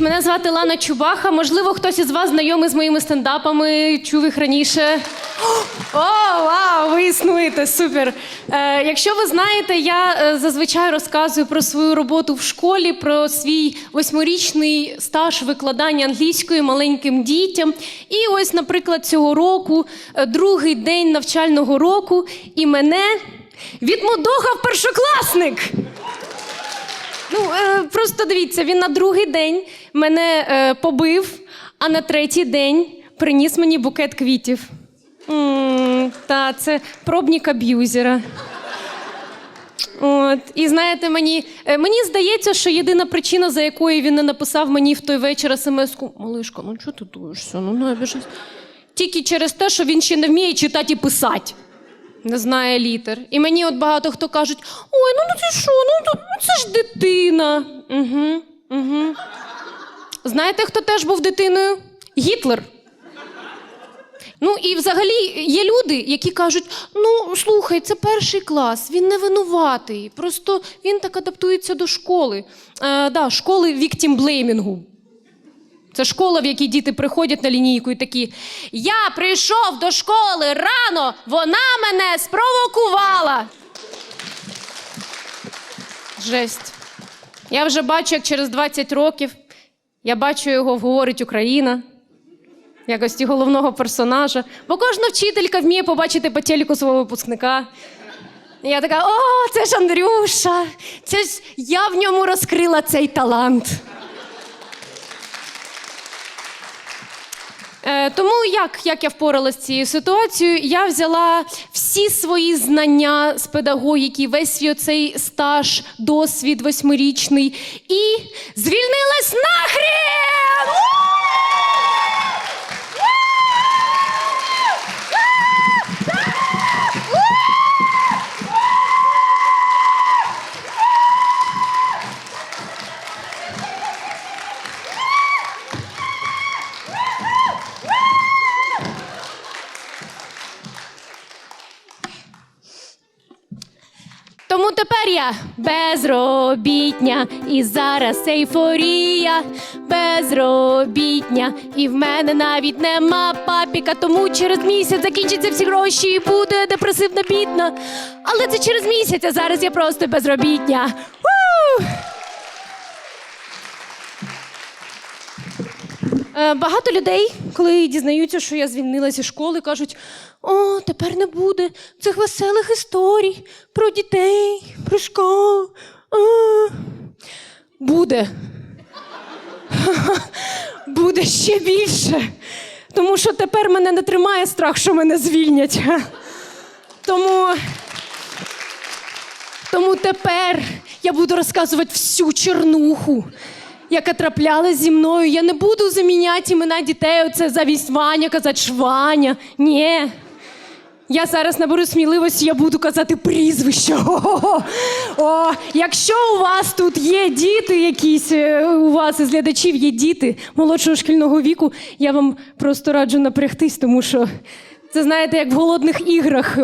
мене звати Лана Чубаха. Можливо, хтось із вас знайомий з моїми стендапами, чув їх раніше. О, вау, ви існуєте, супер. Е, якщо ви знаєте, я е, зазвичай розказую про свою роботу в школі, про свій восьмирічний стаж викладання англійської маленьким дітям. І ось, наприклад, цього року, е, другий день навчального року, і мене відмудохав першокласник. Ну, е, просто дивіться, він на другий день мене е, побив, а на третій день приніс мені букет квітів. м та це пробник аб'юзера. От. І знаєте, мені, е, мені здається, що єдина причина, за якою він не написав мені в той вечір смс-ку Малишка, ну чого ти дуєшся? Ну, не обіжайся». Тільки через те, що він ще не вміє читати і писати. Не знає літер. І мені от багато хто кажуть: ой, ну, ну ти що, ну, ну це ж дитина. Угу, угу. Знаєте, хто теж був дитиною? Гітлер. Ну і взагалі є люди, які кажуть: ну слухай, це перший клас, він не винуватий. Просто він так адаптується до школи. Е, да, школи віктімблеймінгу. Це школа, в якій діти приходять на лінійку і такі: Я прийшов до школи рано, вона мене спровокувала. Жесть. Я вже бачу, як через 20 років я бачу його говорить Україна якості головного персонажа. Бо кожна вчителька вміє побачити по телеку свого випускника. Я така: о, це ж Андрюша! Це ж я в ньому розкрила цей талант. Е, тому як, як я впоралася з цією ситуацією, я взяла всі свої знання з педагогіки, весь свій оцей стаж, досвід восьмирічний і звільнилась нахрен! Тому тепер я безробітня, і зараз ейфорія, безробітня, і в мене навіть нема папіка, тому через місяць закінчаться всі гроші і буде депресивна бідна. Але це через місяць, а зараз я просто безробітня. Ву! Е, Багато людей, коли дізнаються, що я звільнилася зі школи, кажуть: о, тепер не буде цих веселих історій про дітей, про школу. А, Буде. Буде ще більше. Тому що тепер мене не тримає страх, що мене звільнять. Тому. Тому тепер я буду розказувати всю чернуху, яка траплялась зі мною. Я не буду заміняти імена дітей, оце завість Ваня, казати Шваня. Ні. Я зараз наберу сміливості, я буду казати прізвище. О, О, якщо у вас тут є діти, якісь е, у вас із глядачів є діти молодшого шкільного віку, я вам просто раджу напрягтись, тому що це знаєте, як в голодних іграх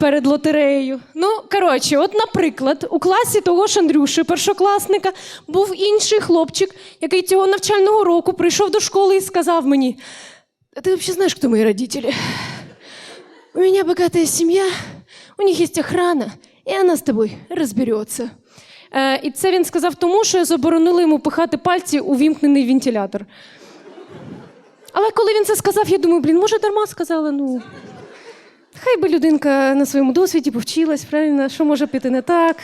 перед лотереєю. Ну, коротше, от, наприклад, у класі того ж Андрюші, першокласника, був інший хлопчик, який цього навчального року прийшов до школи і сказав мені: ти взагалі знаєш, хто мої родителі? У меня богатая семья, у них есть охрана, і вона з тобою розбереться. Е, і це він сказав тому, що я заборонила йому пихати пальці у вімкнений вентилятор. Але коли він це сказав, я думаю, блін, може дарма сказала, ну. Хай би людинка на своєму досвіді повчилась, правильно, що може піти не так.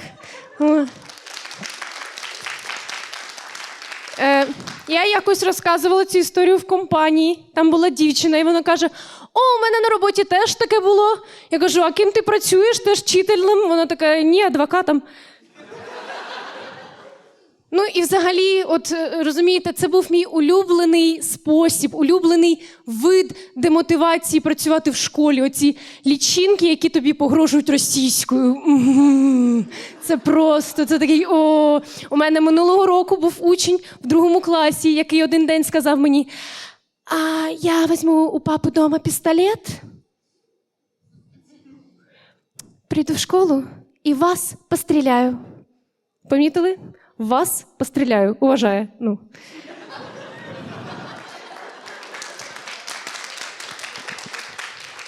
Е, я якось розказувала цю історію в компанії. Там була дівчина, і вона каже: О, у мене на роботі теж таке було. Я кажу, а ким ти працюєш? Теж вчителем? Вона така, ні, адвокатом. Ну і взагалі, от е, розумієте, це був мій улюблений спосіб, улюблений вид демотивації працювати в школі. Оці лічинки, які тобі погрожують російською. Це просто це такий. О, у мене минулого року був учень в другому класі, який один день сказав мені: А я візьму у папи дома пістолет, прийду в школу і вас постріляю. Помітили? Вас постріляю. Уважає. Ну.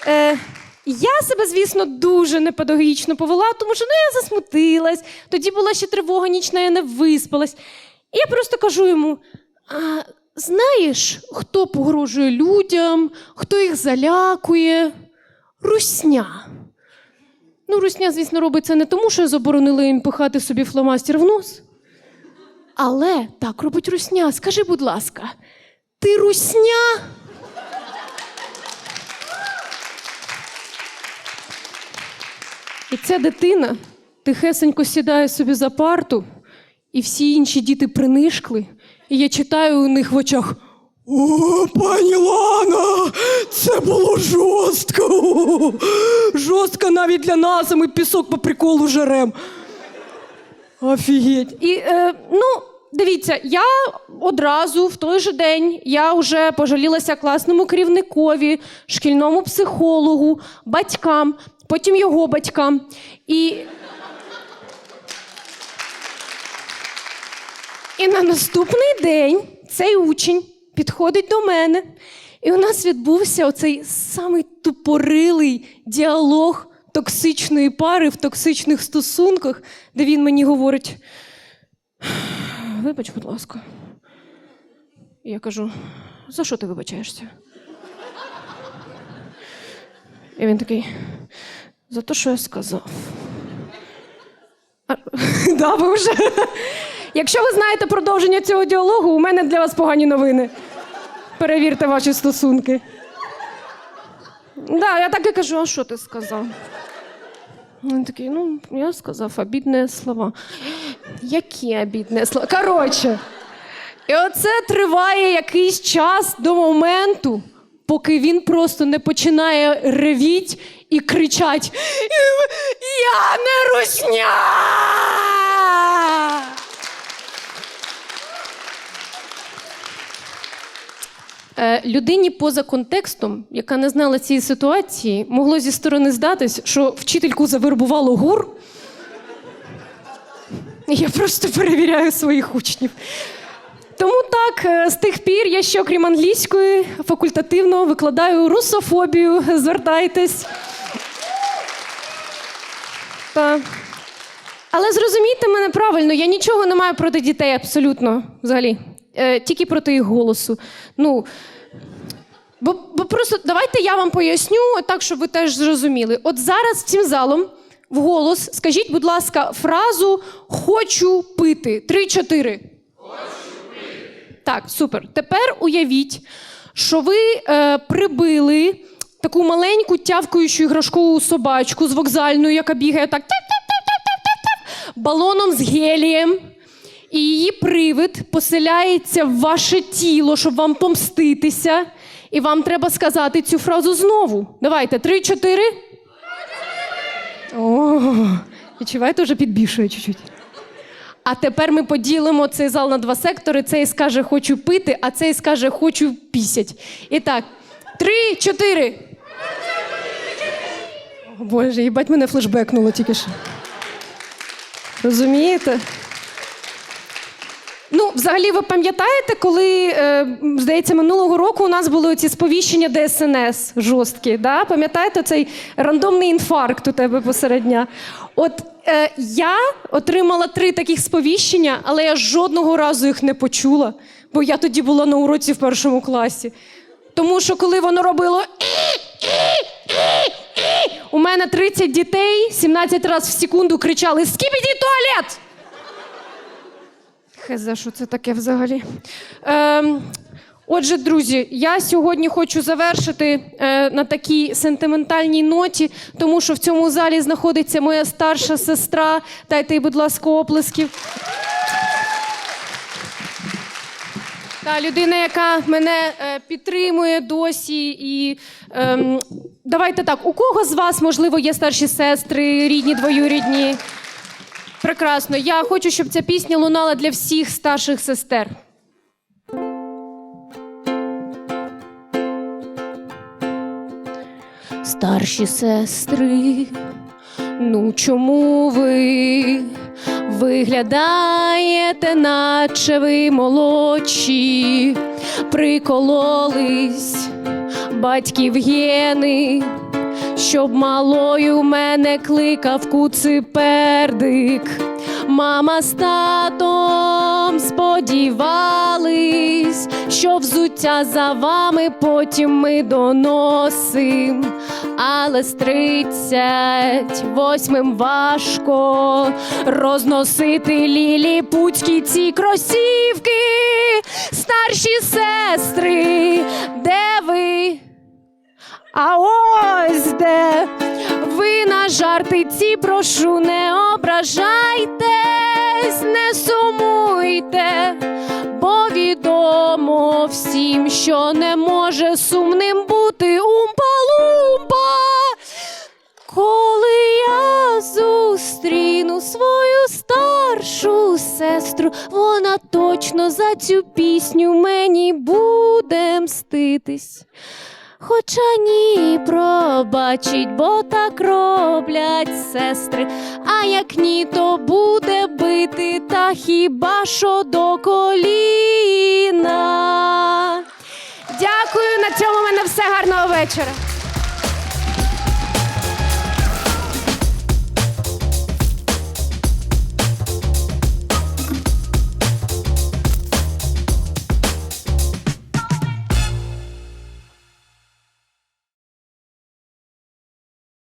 Е, я себе, звісно, дуже непедагогічно повела, тому що ну, я засмутилась, тоді була ще тривога нічна, я не виспалась. І я просто кажу йому: а, знаєш, хто погрожує людям, хто їх залякує? Русня. Ну, русня, звісно, робить це не тому, що заборонили їм пихати собі фломастер в нос. Але так робить русня. Скажи, будь ласка, ти русня? І ця дитина тихесенько сідає собі за парту, і всі інші діти принишкли, і я читаю у них в очах. О, пані Лана, це було жорстко. Жорстко навіть для нас, а ми пісок по приколу жерем. Офігеть. І е, ну, дивіться, я одразу в той же день я вже пожалілася класному керівникові, шкільному психологу, батькам, потім його батькам. І, і на наступний день цей учень підходить до мене, і у нас відбувся оцей самий тупорилий діалог токсичної пари в токсичних стосунках, де він мені говорить: вибач, будь ласка. Я кажу: за що ти вибачаєшся? І він такий: за те, що я сказав. Да, ви вже. Якщо ви знаєте продовження цього діалогу, у мене для вас погані новини. Перевірте ваші стосунки. Да, я так і кажу, а що ти сказав? Він такий, ну, я сказав обідне слова. Які обідне слова? Коротше. І оце триває якийсь час до моменту, поки він просто не починає ревіть і кричать: Я не русня! Е, Людині поза контекстом, яка не знала цієї ситуації, могло зі сторони здатись, що вчительку завербувало гур. Я просто перевіряю своїх учнів. Тому так, е, з тих пір я ще, окрім англійської, факультативно викладаю русофобію. Звертайтесь. Та. Але зрозумійте мене правильно, я нічого не маю проти дітей абсолютно взагалі. Е, тільки проти їх голосу. Ну, бо, бо просто давайте я вам поясню, так, щоб ви теж зрозуміли. От зараз цим залом вголос скажіть, будь ласка, фразу хочу пити. Три-чотири. Так, супер. Тепер уявіть, що ви е, прибили таку маленьку тявкаючу іграшкову собачку з вокзальною, яка бігає так балоном з гелієм. І її привид поселяється в ваше тіло, щоб вам помститися. І вам треба сказати цю фразу знову. Давайте, три-чотири. О, відчуваєте, вже підбільшує чуть-чуть. А тепер ми поділимо цей зал на два сектори. Цей скаже хочу пити, а цей скаже хочу пісять. І так, три, чотири. О, Боже, їбать мене флешбекнуло тільки що. Розумієте? Ну, взагалі, ви пам'ятаєте, коли, е, здається, минулого року у нас були ці сповіщення ДСНС жорсткі. Да? Пам'ятаєте цей рандомний інфаркт у тебе посеред дня? От е, я отримала три таких сповіщення, але я жодного разу їх не почула, бо я тоді була на уроці в першому класі. Тому що коли воно робило. У мене 30 дітей 17 разів в секунду кричали Скібіді туалет! Хезе, що це таке взагалі? Ем, отже, друзі, я сьогодні хочу завершити е, на такій сентиментальній ноті, тому що в цьому залі знаходиться моя старша сестра. Дайте їй, будь ласка, оплесків. Та людина, яка мене е, підтримує досі. І ем, давайте так, у кого з вас, можливо, є старші сестри, рідні, двоюрідні? Прекрасно. Я хочу, щоб ця пісня лунала для всіх старших сестер. Старші сестри, ну чому ви Виглядаєте, наче ви молодші, прикололись батьків гени, щоб малою мене кликав куципердик. Мама з татом сподівались, що взуття за вами потім ми доносим. Але з тридцять восьмим важко розносити ліліпутські ці кросівки. Старші сестри? А ось де ви на жарти ці прошу, не ображайтесь, не сумуйте, бо відомо всім, що не може сумним бути умпа-лумпа. Коли я зустріну свою старшу сестру, вона точно за цю пісню мені буде мститись. Хоча ні, пробачить, бо так роблять сестри. А як ні, то буде бити, та хіба що до коліна. Дякую, на цьому в мене все гарного вечора.